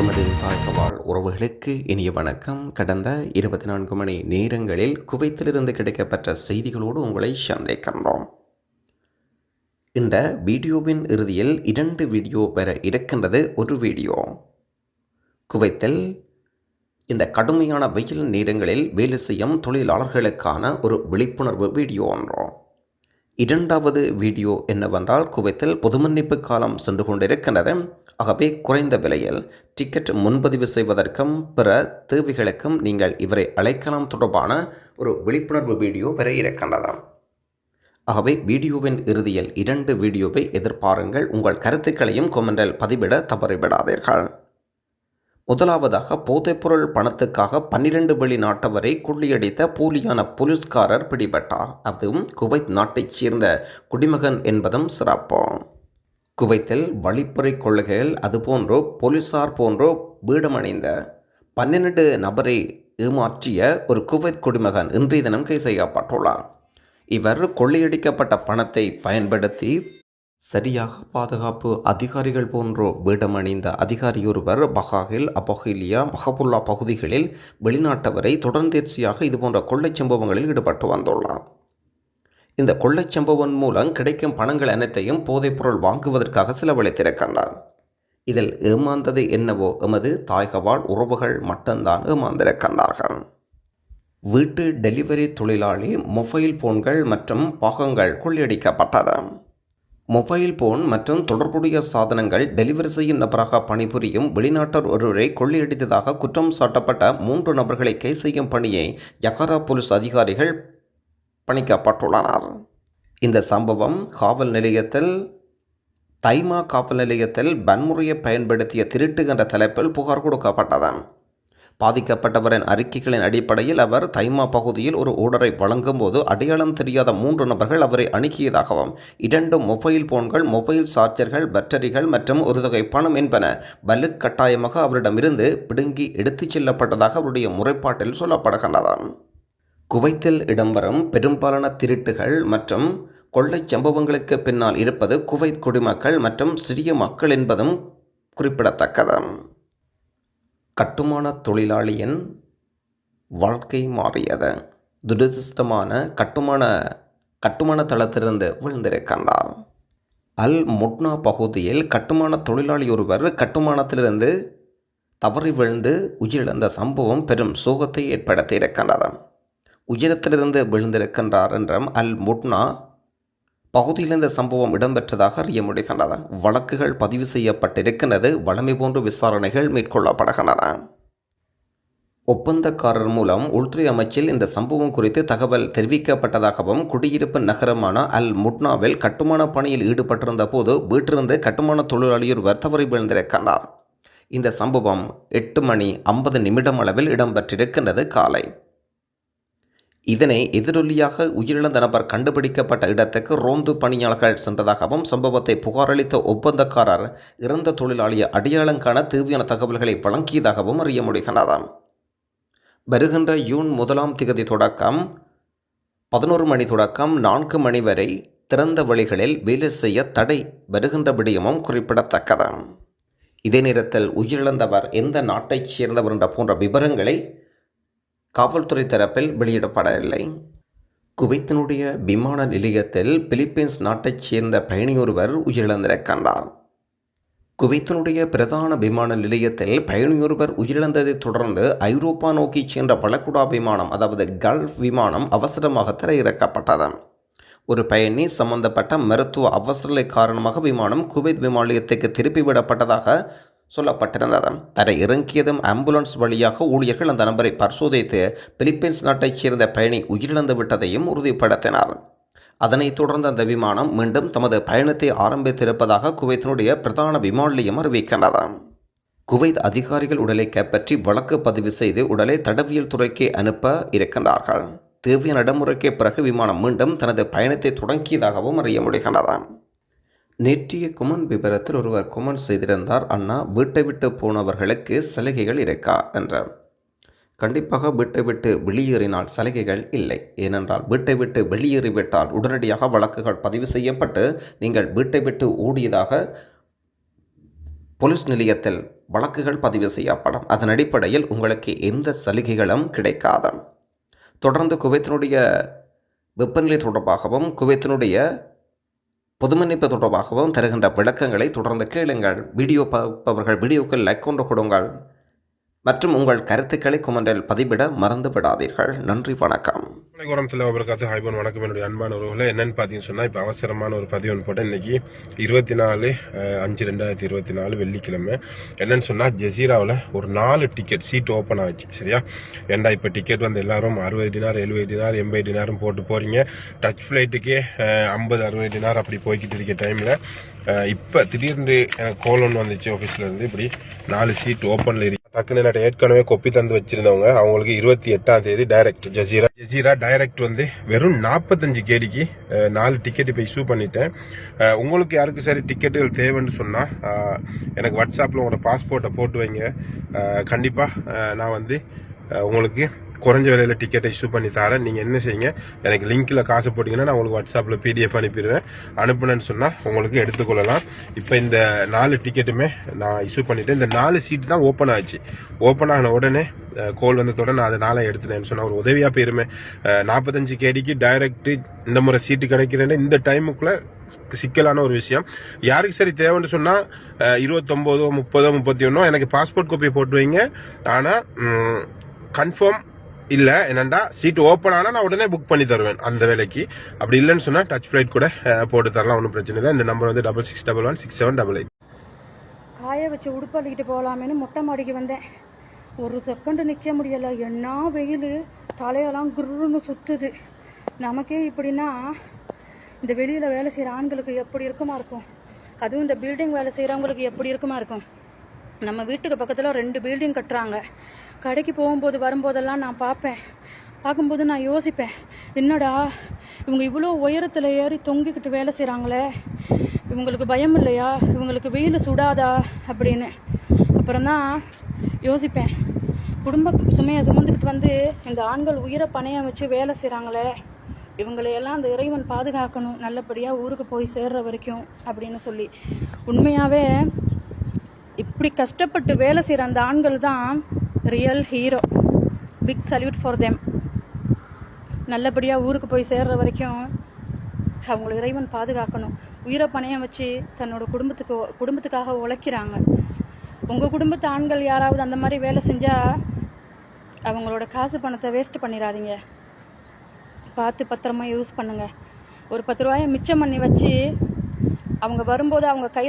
எமது தாய்கவாழ் உறவுகளுக்கு இனிய வணக்கம். கடந்த இருபத்தி நான்கு மணி நேரங்களில் குவைத்திலிருந்து கிடைக்கப்பெற்ற செய்திகளோடு உங்களை சந்திக்கின்றோம். இந்த வீடியோவின் இறுதியில் இரண்டு வீடியோ பெற இருக்கின்றது ஒரு வீடியோ. குவைத்தில் இந்த கடுமையான வெயில் நேரங்களில் வேலை செய்யும் தொழிலாளர்களுக்கான ஒரு விழிப்புணர்வு வீடியோ ஒன்றோம் இரண்டாவது வீடியோ என்னவென்றால் குவைத்தில் பொதுமன்னிப்பு காலம் சென்று கொண்டிருக்கின்றது. ஆகவே குறைந்த விலையில் டிக்கெட் முன்பதிவு செய்வதற்கும் பிற தேவைகளுக்கும் நீங்கள் இவரை அழைக்கலாம் தொடர்பான ஒரு விழிப்புணர்வு வீடியோ பெற இருக்கின்றது. ஆகவே வீடியோவின் இறுதியில் இரண்டு வீடியோவை எதிர்பாருங்கள். உங்கள் கருத்துக்களையும் கொமெண்டில் பதிவிட தவறிவிடாதீர்கள். முதலாவதாக போதைப்பொருள் பணத்துக்காக பன்னிரண்டு வெளிநாட்டவரை கொள்ளையடித்த போலியான போலீஸ்காரர் பிடிபட்டார். அதுவும் குவைத் நாட்டைச் சேர்ந்த குடிமகன் என்பதும் சிறப்பு. குவைத்தில் வழிப்பறை கொள்ளைகள் அதுபோன்றோ போலீசார் போன்றோ வீடமணிந்த பன்னிரண்டு நபரை ஏமாற்றிய ஒரு குவைத் குடிமகன் இன்றைய தினம் கைது செய்யப்பட்டுள்ளார். இவர் கொள்ளையடிக்கப்பட்ட பணத்தை பயன்படுத்தி சரியாக பாதுகாப்பு அதிகாரிகள் போன்றோ வேடமணிந்த அதிகாரியொருவர் பஹாகில் அபஹிலியா மஹபுல்லா பகுதிகளில் வெளிநாட்டவரை தொடர்ந்தேர்ச்சியாக இதுபோன்ற கொள்ளைச் சம்பவங்களில் ஈடுபட்டு வந்துள்ளார். இந்த கொள்ளைச் சம்பவம் மூலம் கிடைக்கும் பணங்கள் அனைத்தையும் போதைப்பொருள் வாங்குவதற்காக செலவழித்திருக்கின்றார். இதில் ஏமாந்தது என்னவோ எமது தாய்கவால் உறவுகள் மட்டும்தான் ஏமாந்திருக்கின்றார்கள். வீட்டு டெலிவரி தொழிலாளி மொபைல் போன்கள் மற்றும் பாகங்கள் கொள்ளையடிக்கப்பட்டது. மொபைல் போன் மற்றும் தொடர்புடைய சாதனங்கள் டெலிவரி செய்யும் நபராக பணிபுரியும் வெளிநாட்டர் ஒருவரை கொள்ளையடித்ததாக குற்றம் சாட்டப்பட்ட மூன்று நபர்களை கைது செய்யும் பணியை யகாரா போலீஸ் அதிகாரிகள் பணிக்கப்பட்டுள்ளனர். இந்த சம்பவம் காவல் நிலையத்தில் தைமா காவல் நிலையத்தில் வன்முறையை பயன்படுத்திய திருட்டு என்ற தலைப்பில் புகார் கொடுக்கப்பட்டது. பாதிக்கப்பட்டவரின் அறிக்கைகளின் அடிப்படையில் அவர் தைமா பகுதியில் ஒரு ஊடரை வழங்கும் போது அடையாளம் தெரியாத மூன்று நபர்கள் அவரை அணுகியதாகவும் இரண்டு மொபைல் போன்கள் மொபைல் சார்ஜர்கள் பேட்டரிகள் மற்றும் ஒரு தொகை பணம் என்பன வலுக்கட்டாயமாக அவரிடமிருந்து பிடுங்கி எடுத்துச் செல்லப்பட்டதாக அவருடைய முறைப்பாட்டில் சொல்லப்படுகின்றன. குவைத்தில் இடம்பெறும் பெரும்பாலான திருட்டுகள் மற்றும் கொள்ளைச் சம்பவங்களுக்கு பின்னால் இருப்பது குவைத் குடிமக்கள் மற்றும் சிறிய மக்கள் என்பதும் குறிப்பிடத்தக்கது. கட்டுமான தொழிலாளியின் வாழ்க்கை மாறியது. துரதிருஷ்டமான கட்டுமான கட்டுமான தளத்திலிருந்து விழுந்திருக்கின்றார். அல் முட்னா பகுதியில் கட்டுமான தொழிலாளி ஒருவர் கட்டுமானத்திலிருந்து தவறி விழுந்து உயிரிழந்த சம்பவம் பெரும் சோகத்தை ஏற்படுத்தி இருக்கின்றது உயரத்திலிருந்து விழுந்திருக்கின்றார் என்றும் அல் முட்னா பகுதியில் இந்த சம்பவம் இடம்பெற்றதாக அறிய முடிகின்றது வழக்குகள் பதிவு செய்யப்பட்டிருக்கின்றது. வளமை போன்ற விசாரணைகள் மேற்கொள்ளப்படுகின்றன. ஒப்பந்தக்காரர் மூலம் உள்துறை அமைச்சில் இந்த சம்பவம் குறித்து தகவல் தெரிவிக்கப்பட்டதாகவும் குடியிருப்பு நகரமான அல் முட்னாவில் கட்டுமான பணியில் ஈடுபட்டிருந்த போது வீட்டிலிருந்து கட்டுமான தொழிலாளியொருவர் தவறி விழுந்திருக்கிறார் இந்த சம்பவம் எட்டு மணி ஐம்பது நிமிடம் அளவில் இடம்பெற்றிருக்கின்றது. காலை இதனை எதிரொலியாக உயிரிழந்த நபர் கண்டுபிடிக்கப்பட்ட இடத்துக்கு ரோந்து பணியாளர்கள் சென்றதாகவும் சம்பவத்தை புகாரளித்த ஒப்பந்தக்காரர் இறந்த தொழிலாளியை அடையாளம் காண தேவையான தகவல்களை வழங்கியதாகவும் அறிய முடிகின்றது வருகின்ற ஜூன் முதலாம் திகதி தொடக்கம் பதினோரு மணி தொடக்கம் நான்கு மணி வரை திறந்த வழிகளில் வேலை செய்ய தடை வருகின்ற விடயமும் குறிப்பிடத்தக்கது. இதே நேரத்தில் உயிரிழந்தவர் எந்த நாட்டைச் சேர்ந்தவர் என்ற போன்ற விவரங்களை காவல்துறை தரப்பில் வெளியிடப்படவில்லை. குவைத்தினுடைய விமான நிலையத்தில் பிலிப்பீன்ஸ் நாட்டைச் சேர்ந்த பயணியொருவர் உயிரிழந்திருக்கின்றார். குவைத்தினுடைய பிரதான விமான நிலையத்தில் பயணியொருவர் உயிரிழந்ததைத் தொடர்ந்து ஐரோப்பா நோக்கி சென்ற வளைகுடா விமானம் அதாவது கல்ஃப் விமானம் அவசரமாக திரையிறக்கப்பட்டது. ஒரு பயணி சம்பந்தப்பட்ட மருத்துவ அவசரநிலை காரணமாக விமானம் குவைத் விமான நிலையத்துக்கு திருப்பிவிடப்பட்டதாக சொல்லப்பட்டிருந்தது தரை இறங்கியதும் ஆம்புலன்ஸ் வழியாக ஊழியர்கள் அந்த நபரை பரிசோதித்து பிலிப்பைன்ஸ் நாட்டைச் சேர்ந்த பயணி உயிரிழந்து விட்டதையும் உறுதிப்படுத்தினார். அதனைத் தொடர்ந்து அந்த விமானம் மீண்டும் தமது பயணத்தை ஆரம்பித்திருப்பதாக குவைத்தினுடைய பிரதான விமான நிலையம் அறிவிக்கின்றது. குவைத் அதிகாரிகள் உடலை கைப்பற்றி வழக்கு பதிவு செய்து உடலை தடவியல் துறைக்கு அனுப்ப இருக்கின்றார்கள். தேவையான நடைமுறைக்கு பிறகு விமானம் மீண்டும் தனது பயணத்தை தொடங்கியதாகவும் அறிய முடிகின்றது. நேற்றைய குமன் விபரத்தில் ஒருவர் குமன் செய்திருந்தார். அண்ணா வீட்டை விட்டு போனவர்களுக்கு சலுகைகள் இருக்கா? என்றார். கண்டிப்பாக வீட்டை விட்டு வெளியேறினால் சலுகைகள் இல்லை. ஏனென்றால் வீட்டை விட்டு வெளியேறிவிட்டால் உடனடியாக வழக்குகள் பதிவு செய்யப்பட்டு நீங்கள் வீட்டை விட்டு ஓடியதாக போலீஸ் நிலையத்தில் வழக்குகள் பதிவு செய்யப்படும். அதன் அடிப்படையில் உங்களுக்கு எந்த சலுகைகளும் கிடைக்காது. தொடர்ந்து குவைத்தினுடைய வெப்பநிலை தொடர்பாகவும் குவைத்தினுடைய பொதுமன்னிப்பு தொடர்பாகவும் தருகின்ற விளக்கங்களை தொடர்ந்து கேளுங்கள். வீடியோ பார்ப்பவர்கள் வீடியோக்கள் லைக் கொண்டு கொடுங்கள். மற்றும் உங்கள் கருத்துக்களை குமண்டில் பதிவிட மறந்து விடாதீர்கள் நன்றி வணக்கம். வணக்கம் வரமத்துல வபரகாத்து ஹைபன் வணக்கம். என்னுடைய அன்பான உறவுகளை என்னன்னு பார்த்தீங்கன்னு சொன்னால் இப்போ அவசரமான ஒரு பதிவு ஒன்று போட்டேன். இன்னைக்கு இருபத்தி நாலு அஞ்சு ரெண்டாயிரத்தி இருபத்தி நாலு வெள்ளிக்கிழமை. என்னன்னு சொன்னால் ஜெசீராவில் ஒரு நாலு டிக்கெட் சீட் ஓப்பன் ஆச்சு சரியா? ஏன்டா இப்போ டிக்கெட் வந்து எல்லாரும் அறுபது டினார் எழுபது டினார் எண்பது டினாரும் போட்டு போகிறீங்க டச் ஃப்ளைட்டுக்கே ஐம்பது அறுபது டினார் அப்படி போய்கிட்டு இருக்க டைமில் இப்போ திடீர்னு எனக்கு கோல் ஒன்று வந்துச்சு ஆஃபீஸ்லேருந்து இப்படி நாலு சீட் ஓப்பனில் இருக்கு டக்குன்னு நான் ஏற்கனவே கொப்பி தந்து வச்சிருந்தவங்க அவங்களுக்கு இருபத்தி எட்டாம் தேதி டைரக்ட் ஜசீரா. ஜசீரா டைரக்ட் வந்து வெறும் நாற்பத்தஞ்சு கேடிக்கு நாலு டிக்கெட் இப்போ இஷ்யூ பண்ணிட்டேன். உங்களுக்கு யாருக்கு சரி டிக்கெட்டுகள் தேவைன்னு சொன்னால் எனக்கு வாட்ஸ்அப்பில் உங்களோட பாஸ்போர்ட்டை போட்டு வைங்க. கண்டிப்பாக நான் வந்து உங்களுக்கு குறைஞ்ச விலையில் டிக்கெட்டை இஷ்யூ பண்ணி தரேன். நீங்கள் என்ன செய்யுங்க? எனக்கு லிங்க்கில் காசு போட்டிங்கன்னா நான் உங்களுக்கு வாட்ஸ்அப்பில் பிடிஎஃப் அனுப்பிடுவேன். அனுப்புனேன்னு சொன்னால் உங்களுக்கு எடுத்துக்கொள்ளலாம். இப்போ இந்த நாலு டிக்கெட்டுமே நான் இஷ்யூ பண்ணிவிட்டேன் இந்த நாலு சீட்டு தான் ஓப்பன் ஆச்சு. ஓப்பன் ஆன உடனே கோல் வந்ததோட நான் அதை எடுத்துனேன்னு சொன்னால் ஒரு உதவியாக போயிருமே. நாற்பத்தஞ்சு கேடிக்கு டைரக்ட் இந்த முறை சீட்டு கிடைக்கிறேன்னு இந்த டைமுக்குள்ளே சிக்கலான ஒரு விஷயம். யாருக்கு சரி தேவைன்னு சொன்னால் இருபத்தொம்போதோ முப்பதோ முப்பத்தி ஒன்றோ எனக்கு பாஸ்போர்ட் கோப்பி போட்டு வைங்க. ஆனால் கன்ஃபார்ம் இல்லை என்னண்டா சீட் ஓப்பன் ஆனால் நான் உடனே புக் பண்ணி தருவேன் அந்த வேலைக்கு. அப்படி இல்லைன்னு சொன்னால் டச் ஃப்ளைட் கூட போட்டு தரலாம் ஒன்றும் பிரச்சனை இல்லை. இந்த நம்பர் வந்து double six double one six seven double eight காய வச்சு உடுப்பள்ளிக்கிட்டு போகலாமேன்னு மொட்டை மாடிக்கு வந்தேன். ஒரு செகண்டு நிற்க முடியலை. என்ன வெயில். தலையெல்லாம் குருன்னு சுற்றுது நமக்கே இப்படின்னா இந்த வெளியில் வேலை செய்கிற ஆண்களுக்கு எப்படி இருக்குமா இருக்கும்? அதுவும் இந்த பில்டிங் வேலை செய்கிறவங்களுக்கு எப்படி இருக்குமா இருக்கும்? நம்ம வீட்டுக்கு பக்கத்தில் ரெண்டு பில்டிங் கட்டுறாங்க. கடைக்கு போகும்போது வரும்போதெல்லாம் நான் பார்ப்பேன். பார்க்கும்போது நான் யோசிப்பேன் என்னடா இவங்க இவ்வளோ உயரத்தில் ஏறி தொங்கிக்கிட்டு வேலை செய்கிறாங்களே இவங்களுக்கு பயம் இல்லையா? இவங்களுக்கு வெயில் சுடாதா? அப்படின்னு. அப்புறம் தான் யோசிப்பேன். குடும்ப சுமையை சுமந்துக்கிட்டு வந்து இந்த ஆண்கள் உயிரை பணையம் வச்சு வேலை செய்கிறாங்களே இவங்களையெல்லாம் அந்த இறைவன் பாதுகாக்கணும் நல்லபடியாக ஊருக்கு போய் சேர்ற வரைக்கும் அப்படின்னு சொல்லி. உண்மையாகவே இப்படி கஷ்டப்பட்டு வேலை செய்கிற அந்த ஆண்கள் தான் real hero big salute for them நல்லபடியாக ஊருக்கு போய் சேர்ற வரைக்கும் அவங்கள இறைவன் பாதுகாக்கணும். உயிரை பணையம் வச்சு தன்னோட குடும்பத்துக்கு குடும்பத்துக்காக உழைக்கிறாங்க. உங்கள் குடும்பத்து ஆண்கள் யாராவது அந்த மாதிரி வேலை செஞ்சால் அவங்களோட காசு பணத்தை வேஸ்ட் பண்ணிடாதீங்க. பார்த்து பத்திரமா யூஸ் பண்ணுங்கள் ஒரு பத்து ரூபாயை மிச்சம் பண்ணி வச்சு அவங்க வரும்போது அவங்க கையில்